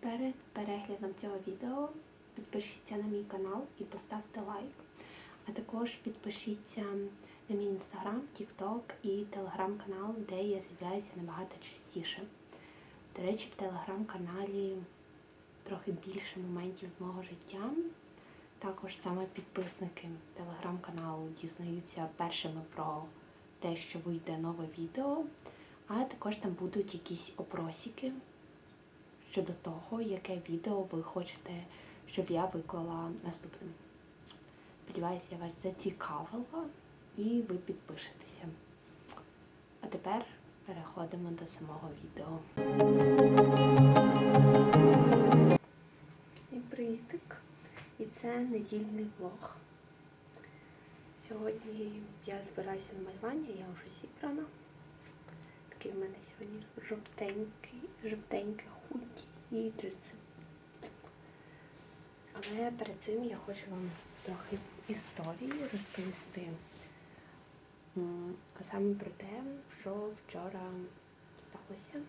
Перед переглядом цього відео підпишіться на мій канал і поставте лайк. А також підпишіться на мій інстаграм, тікток і телеграм-канал, де я з'являюся набагато частіше. До речі, в телеграм-каналі трохи більше моментів мого життя. Також саме підписники телеграм-каналу дізнаються першими про те, що вийде нове відео, а також там будуть якісь опросики щодо того, яке відео ви хочете, щоб я виклала наступним. Сподіваюся, я вас зацікавила і ви підпишетеся. А тепер переходимо до самого відео. Всім привітик! І це недільний влог. Сьогодні я збираюся на малювання, я вже зібрана. Такий в мене сьогодні жовтенький, жовтеньке худі і джинси. Але перед цим я хочу вам трохи історії розповісти. А саме про те, що вчора сталося.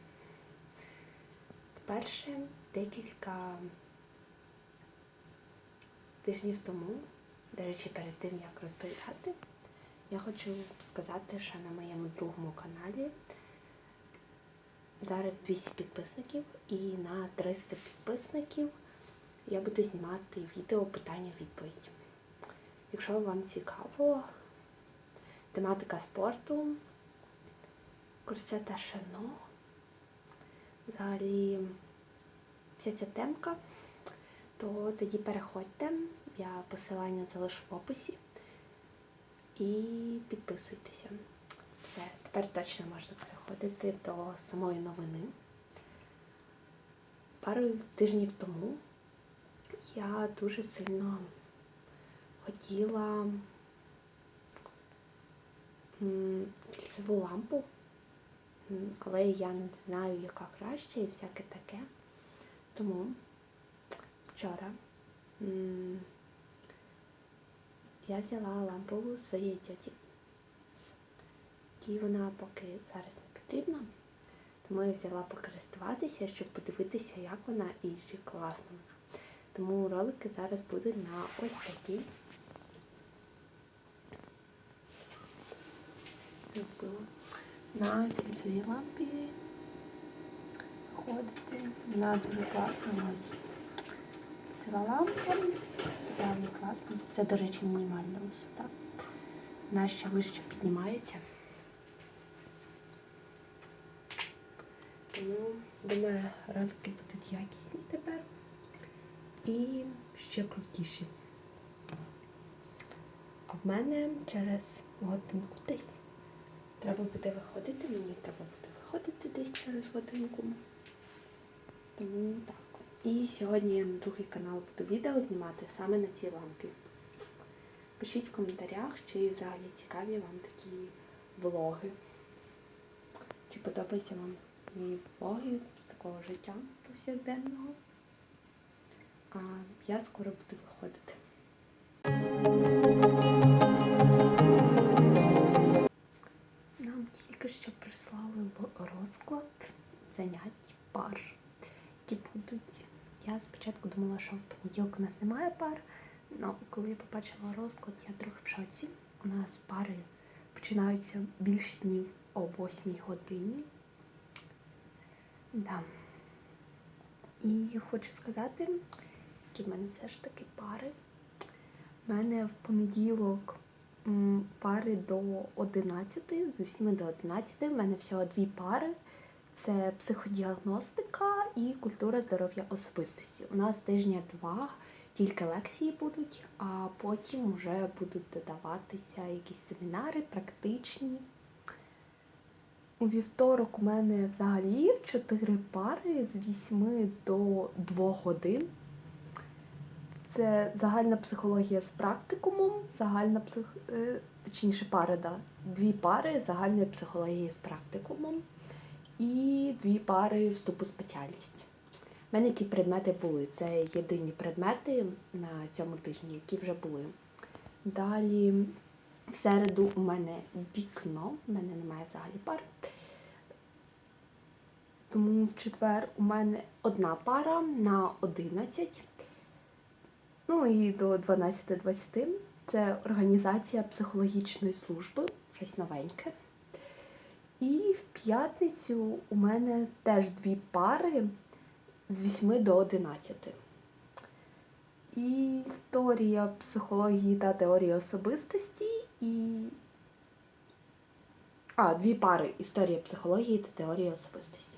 По-перше, декілька тижнів тому, до речі, перед тим як розповідати, я хочу сказати, що на моєму другому каналі зараз 200 підписників, і на 300 підписників я буду знімати відео питання-відповідь. Якщо вам цікаво, тематика спорту, корсета шано, взагалі вся ця темка, то тоді переходьте, я посилання залишу в описі і підписуйтеся. Тепер точно можна переходити до самої новини. Пару тижнів тому я дуже сильно хотіла кільцеву лампу, але я не знаю, яка краще і всяке таке. Тому вчора я взяла лампу своєї тьоті, якій вона поки зараз не потрібна. Тому я взяла покористуватися, щоб подивитися, як вона і чи класна. Тому ролики зараз будуть на ось такій. На цій лампі ходити. Вона дуже класна ось. Це лампа. Далі класно. Це, до речі, мінімальна висота. Вона ще вище піднімається. Думаю, ролики будуть якісні тепер і ще крутіші. А в мене через годинку десь треба буде виходити, мені треба буде виходити десь через годинку. Тому так. І сьогодні я на другий канал буду відео знімати саме на цій лампі. Пишіть в коментарях, чи взагалі цікаві вам такі влоги. Чи подобаються вам мої влоги з такого життя повсякденного. А я скоро буду виходити. Нам тільки що прислали розклад занять пар, які будуть. Я спочатку думала, що в понеділок у нас немає пар, але коли я побачила розклад, я трохи в шоці. У нас пари починаються більше днів о 8 годині. Да. І хочу сказати, які в мене все ж таки пари. У мене в понеділок пари до 11, з 8 до 11. У мене всього дві пари. Це психодіагностика і культура здоров'я особистості. У нас тижня два тільки лекції будуть, а потім вже будуть додаватися якісь семінари, практичні. У вівторок у мене взагалі 4 пари з 8 до 2 годин. Це загальна психологія з практикумом, загальна псих... е, точніше пари, да. Дві пари загальної психології з практикумом і дві пари вступу спеціальність. У мене ті предмети були. Це єдині предмети на цьому тижні, які вже були. Далі в середу у мене вікно, у мене немає взагалі пар. Тому в четвер у мене одна пара на 11. Ну і до 12.20 це організація психологічної служби, щось новеньке. І в п'ятницю у мене теж дві пари з 8 до 11. І історія психології та теорії особистості і. А, дві пари історія психології та теорії особистості.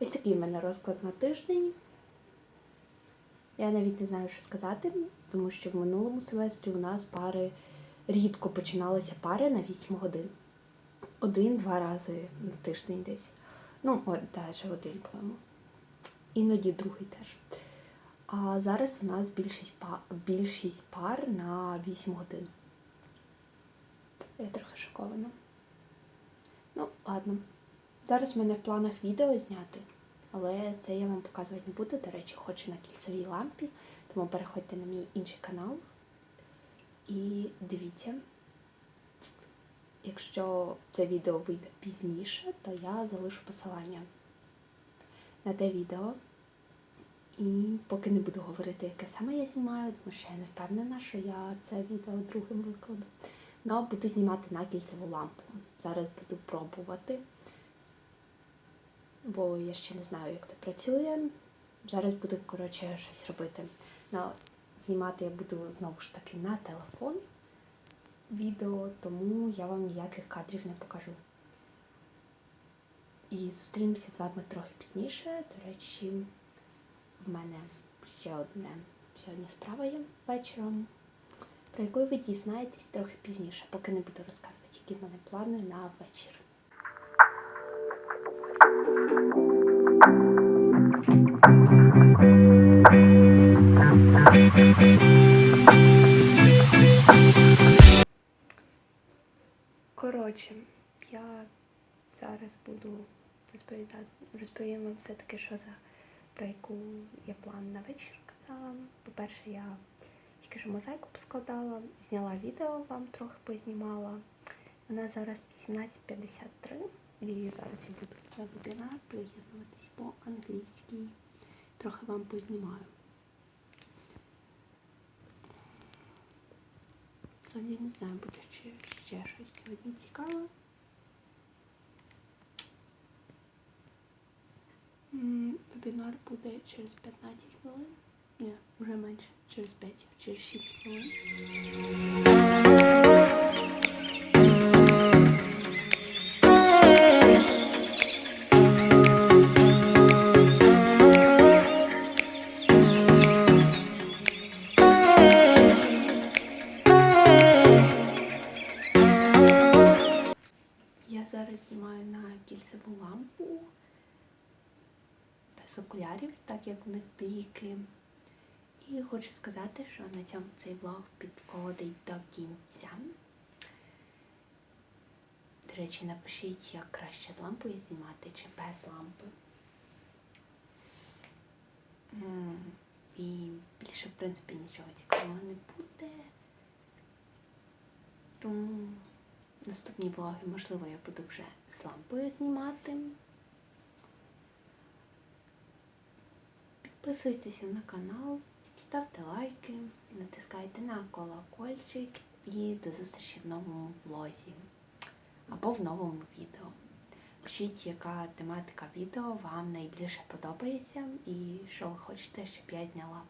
Ось такий в мене розклад на тиждень. Я навіть не знаю, що сказати, тому що в минулому семестрі у нас пари рідко починалися пари на 8 годин. Один-два рази на тиждень десь. Ну, от, теж один, по-моєму. Іноді другий теж. А зараз у нас більшість, па- більшість пар на 8 годин. Я трохи шокована. Ну, ладно. Зараз в мене в планах відео зняти, але це я вам показувати не буду. До речі, хочу на кільцевій лампі, тому переходьте на мій інший канал і дивіться. Якщо це відео вийде пізніше, то я залишу посилання на те відео. І поки не буду говорити, яке саме я знімаю, тому що я не впевнена, що я це відео другим викладу. Ну, буду знімати на кільцеву лампу. Зараз буду пробувати, бо я ще не знаю, як це працює. Зараз буду, коротше, щось робити. Ну, знімати я буду знову ж таки на телефон відео, тому я вам ніяких кадрів не покажу. І зустрінемося з вами трохи пізніше. До речі, в мене ще одне сьогодні справа є вечором, про яку ви дізнаєтесь трохи пізніше, поки не буду розказувати, які в мене плани на вечір. Коротше, я зараз буду розповідати, розповім вам все-таки, що за про яку я план на вечір казала. По-перше, я тільки що мозаїку поскладала, зняла відео, вам трохи познімала. Вона зараз 18.53 і зараз я буду на вебінар приєднуватись по-англійськи. Трохи вам познімаю. Сьогодні не знаю, буде ще, ще щось сьогодні цікаве. Вебінар буде через 15 хвилин. Ні, вже менше, через 5, через 6 хвилин. Я зараз знімаю на кільцеву лампу без окулярів, так як в них бліки. І хочу сказати, що на цьому цей влог підходить до кінця. До речі, напишіть, як краще з лампою знімати чи без лампи. І більше, в принципі, нічого цікавого не буде. Тому наступні влоги, можливо, я буду вже з лампою знімати. Підписуйтеся на канал, ставте лайки, натискайте на колокольчик і до зустрічі в новому влозі або в новому відео. Пишіть, яка тематика відео вам найбільше подобається і що ви хочете, щоб я зняла.